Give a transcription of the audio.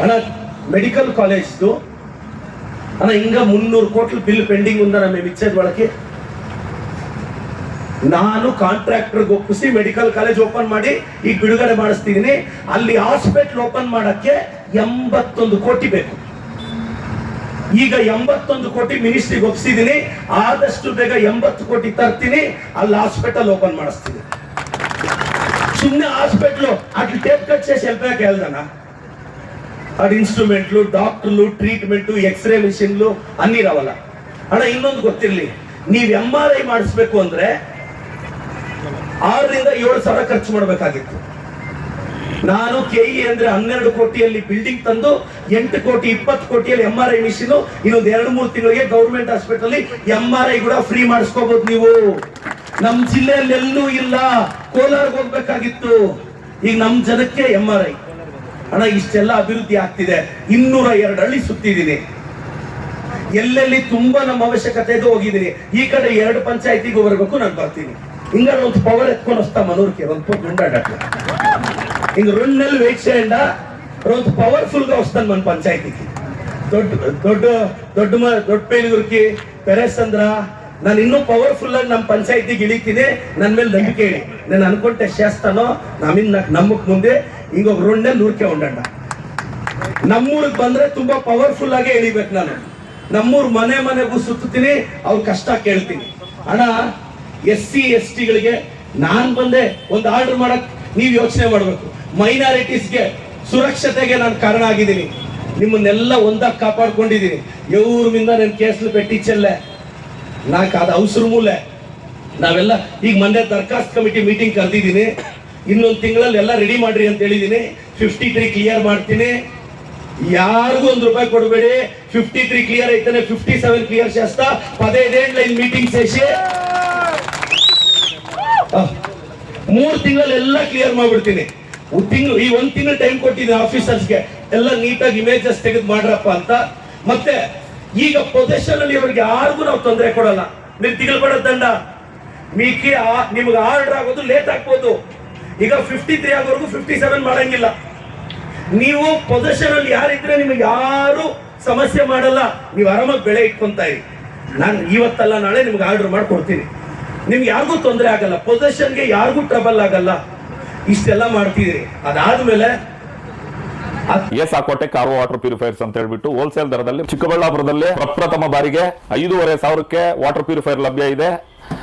ಅಣ್ಣ ಮೆಡಿಕಲ್ ಕಾಲೇಜ್ದು ಅಣ್ಣ ಹಿಂಗ ಮುನ್ನೂರು ಕೋಟಿ ಬಿಲ್ ಪೆಂಡಿಂಗ್ ఉందా మేము ఇచ్చేది వాళ్ళకి ನಾನು ಕಾಂಟ್ರಾಕ್ಟರ್ಗೆ ಒಪ್ಪಿಸಿ ಮೆಡಿಕಲ್ ಕಾಲೇಜ್ ಓಪನ್ ಮಾಡಿ ಈಗ ಬಿಡುಗಡೆ ಮಾಡಿಸ್ತಿದ್ದೀನಿ ಅಲ್ಲಿ ಹಾಸ್ಪಿಟಲ್ ಓಪನ್ ಮಾಡಕ್ಕೆ ಎಂಬತ್ತೊಂದು ಕೋಟಿ ಬೇಕು ಈಗ ಎಂಬತ್ತೊಂದು ಕೋಟಿ ಮಿನಿಸ್ಟ್ರಿಗೆ ಒಪ್ಪಿಸಿದ್ದೀನಿ ಆದಷ್ಟು ಬೇಗ ಎಂಬತ್ತು ಕೋಟಿ ತರ್ತೀನಿ ಅಲ್ಲಿ ಹಾಸ್ಪಿಟಲ್ ಓಪನ್ ಮಾಡಿಸ್ತೀನಿ ಸುಮ್ಮನೆ హాస్పిటల్ అట్లా టేప్ కట్ చేసి వెళ్ళిపోయాక వెళ్దానా అటు ఇన్స్ట్రుమెంట్లు డాక్టర్లు ట్రీట్మెంట్ ఎక్స్రే మిషన్లు అన్ని రావాల ಅಣ್ಣ ಇನ್ನೊಂದು ಗೊತ್ತಿರ್ಲಿ ನೀವ್ ಎಂ ಆರ್ ಐ ಮಾಡಿಸ್ಬೇಕು ಅಂದ್ರೆ ಆರರಿಂದ ಏಳು ಸಾವಿರ ಖರ್ಚು ಮಾಡಬೇಕಾಗಿತ್ತು ನಾನು ಕೆಇ ಅಂದ್ರೆ ಹನ್ನೆರಡು ಕೋಟಿಯಲ್ಲಿ ಬಿಲ್ಡಿಂಗ್ ತಂದು ಎಂಟು ಕೋಟಿ ಇಪ್ಪತ್ತು ಕೋಟಿಯಲ್ಲಿ ಎಂ ಆರ್ ಐ ಮಿಷಿನ್ ಇನ್ನೊಂದು ಎರಡು ಮೂರು ತಿಂಗಳಿಗೆ government hospital M R I ಕೂಡ ಫ್ರೀ ಮಾಡಿಸ್ಕೋಬಹುದು ನೀವು ನಮ್ ಜಿಲ್ಲೆಯಲ್ಲಿ ಎಲ್ಲೂ ಇಲ್ಲ ಕೋಲಾರ್ಗೆ ಹೋಗ್ಬೇಕಾಗಿತ್ತು ಈಗ ನಮ್ ಜನಕ್ಕೆ ಎಂ ಆರ್ ಐ ಹಣ ಇಷ್ಟೆಲ್ಲ ಅಭಿವೃದ್ಧಿ ಆಗ್ತಿದೆ. ಇನ್ನೂರ ಎರಡು ಹಳ್ಳಿ ಸುತ್ತಿದ್ದೀನಿ. ಎಲ್ಲೆಲ್ಲಿ ತುಂಬಾ ನಮ್ಮ ಅವಶ್ಯಕತೆ ಹೋಗಿದ್ದೀನಿ. ಈ ಕಡೆ ಎರಡು ಪಂಚಾಯತಿಗೂ ಬರಬೇಕು ನಾನು ಬರ್ತೀನಿ. ಹಿಂಗ ಒಂದು ಪವರ್ ಎತ್ಕೊಂಡು ಹೊಸ್ತಾ ಮನೋರ್ಕೆ ಒಂದು ಗುಂಡಾಡಕ್ಕೆ ಹಿಂಗ ರುಣ್ಣಲ್ಲಿ ವೀಕ್ಷೆಂಡ ಒಂದು ಪವರ್ಫುಲ್ಗೆ ಹೊಸ್ತಾನ ನನ್ನ ಪಂಚಾಯತಿಗೆ. ದೊಡ್ಡ ದೊಡ್ಡ ದೊಡ್ಡ ದೊಡ್ಡ ಪೇಲಿಗುರ್ಕಿ ಪೆರೇಸಂದ್ರ, ನಾನು ಇನ್ನೂ ಪವರ್ಫುಲ್ ಆಗಿ ನಮ್ಮ ಪಂಚಾಯತಿಗೆ ಇಳಿತೀನಿ. ನನ್ನ ಮೇಲೆ ನಂಬಿಕೆ ಹೇಳಿ ನಾನು ಅನ್ಕೊಂಡೆ ಶೇಸ್ತಾನೋ ನಮ್ಮಿಂದ ನಮ್ಮಕ್ ಮುಂದೆ ಹಿಂಗೊಬ್ಬ ರುಂಡಲ್ಲಿ ನೂರ್ಕೆ ಹೊಂಡಣ್ಣ. ನಮ್ಮೂರಿಗೆ ಬಂದ್ರೆ ತುಂಬಾ ಪವರ್ಫುಲ್ ಆಗಿ ಎಳಿಬೇಕು ನಾನು. ನಮ್ಮೂರ್ ಮನೆ ಮನೆಗೂ ಸುತ್ತೀನಿ ಅವ್ರ ಕಷ್ಟ ಕೇಳ್ತೀನಿ. ಅಣ್ಣ, ಎಸ್ ಸಿ, ಎಸ್ ಟಿಗಳಿಗೆ ನಾನ್ ಬಂದೆ, ಒಂದು ಆರ್ಡರ್ ಮಾಡಕ್ ನೀವ್ ಯೋಚನೆ ಮಾಡ್ಬೇಕು. ಮೈನಾರಿಟೀಸ್ಗೆ ಸುರಕ್ಷತೆಗೆ ನಾನು ಕಾರಣ ಆಗಿದ್ದೀನಿ. ನಿಮ್ಮನ್ನೆಲ್ಲ ಒಂದಾಗ ಕಾಪಾಡ್ಕೊಂಡಿದ್ದೀನಿ. ಎವ್ರಿಂದ ನನ್ನ ಕೇಸ್ಲು ಪೆಟ್ಟಿ ಚೆಲ್ಲೆ ನಾಕ್ ಅದು ಅವಸರ ಮೂಲೆ. ನಾವೆಲ್ಲ ಈಗ ಮೊನ್ನೆ ದರ್ಖಾಸ್ತ್ ಕಮಿಟಿ ಮೀಟಿಂಗ್ ಕರೆದಿದ್ದೀನಿ. ಇನ್ನೊಂದು ತಿಂಗಳಲ್ಲಿ ಎಲ್ಲ ರೆಡಿ ಮಾಡ್ರಿ ಅಂತ ಹೇಳಿದ್ದೀನಿ ಫಿಫ್ಟಿ ತ್ರೀ ಕ್ಲಿಯರ್ ಮಾಡ್ತೀನಿ. ಯಾರಿಗೂ ಒಂದು ರೂಪಾಯಿ ಕೊಡಬೇಡಿ. ಫಿಫ್ಟಿ ತ್ರೀ ಕ್ಲಿಯರ್ ಐತಾನೆ ಫಿಫ್ಟಿ ಸೆವೆನ್ ಕ್ಲಿಯರ್ ಶಾಸ್ತ್ರ ಪದೈದೇಳು ಲೈನ್ ಮೀಟಿಂಗ್ ಸೇಷಿ ಮೂರು ತಿಂಗಳಲ್ಲಿ ಎಲ್ಲ ಕ್ಲಿಯರ್ ಮಾಡ್ಬಿಡ್ತೀನಿ. ತಿಂಗಳು, ಈ ಒಂದು ತಿಂಗಳು ಟೈಮ್ ಕೊಟ್ಟಿದ್ದೀನಿ ಆಫೀಸರ್ಸ್ಗೆ ಎಲ್ಲ ನೀಟಾಗಿ ಇಮೇಜಸ್ ತೆಗೆದು ಮಾಡ್ರಪ್ಪ ಅಂತ. ಮತ್ತೆ, ಈಗ ಪೊಸಿಷನ್ ಅಲ್ಲಿ ಇವ್ರಿಗೆ ಯಾರಿಗೂ ನಾವು ತೊಂದರೆ ಕೊಡಲ್ಲ. ನೀವು ಕೊಡೋದು ದಂಡ. ನಿಮ್ಗೆ ಆರ್ಡರ್ ಆಗೋದು ಲೇಟ್ ಆಗ್ಬೋದು. ಈಗ ಫಿಫ್ಟಿ ತ್ರೀ ಆಗೋವರೆಗೂ ಫಿಫ್ಟಿ ಸೆವೆನ್ ಮಾಡಂಗಿಲ್ಲ. ನೀವು ಪೊಸಿಷನ್ ಅಲ್ಲಿ ಯಾರಿದ್ರೆ ನಿಮಗೆ ಯಾರು ಸಮಸ್ಯೆ ಮಾಡಲ್ಲ. ನೀವು ಆರಾಮಾಗಿ ಬೆಳೆ ಇಟ್ಕೊಂತ ಇರಿ. ನಾನು ಇವತ್ತಲ್ಲ, ನಾಳೆ ನಿಮ್ಗೆ ಆರ್ಡರ್ ಮಾಡ್ಕೊಡ್ತೀನಿ. ನಿಮ್ಗೆ ಯಾರಿಗೂ ತೊಂದರೆ ಆಗಲ್ಲ. ಪೊಸಿಷನ್ಗೆ ಯಾರಿಗೂ ಟ್ರಬಲ್ ಆಗಲ್ಲ. ಇಷ್ಟೆಲ್ಲ ಮಾಡ್ತಿದ್ರಿ ಅದಾದ್ಮೇಲೆ ಎಸ್ ಹಾಕೋಟೆ ಆರ್ ವಾಟರ್ ಪ್ಯೂರಿಫೈರ್ಸ್ ಅಂತ ಹೇಳ್ಬಿಟ್ಟು ಹೋಲ್ಸೇಲ್ ದರದಲ್ಲಿ ಚಿಕ್ಕಬಳ್ಳಾಪುರದಲ್ಲಿ ಪ್ರಪ್ರಥಮ ಬಾರಿಗೆ ಐದೂವರೆ ಸಾವಿರಕ್ಕೆ ವಾಟರ್ ಪ್ಯೂರಿಫೈರ್ ಲಭ್ಯ ಇದೆ.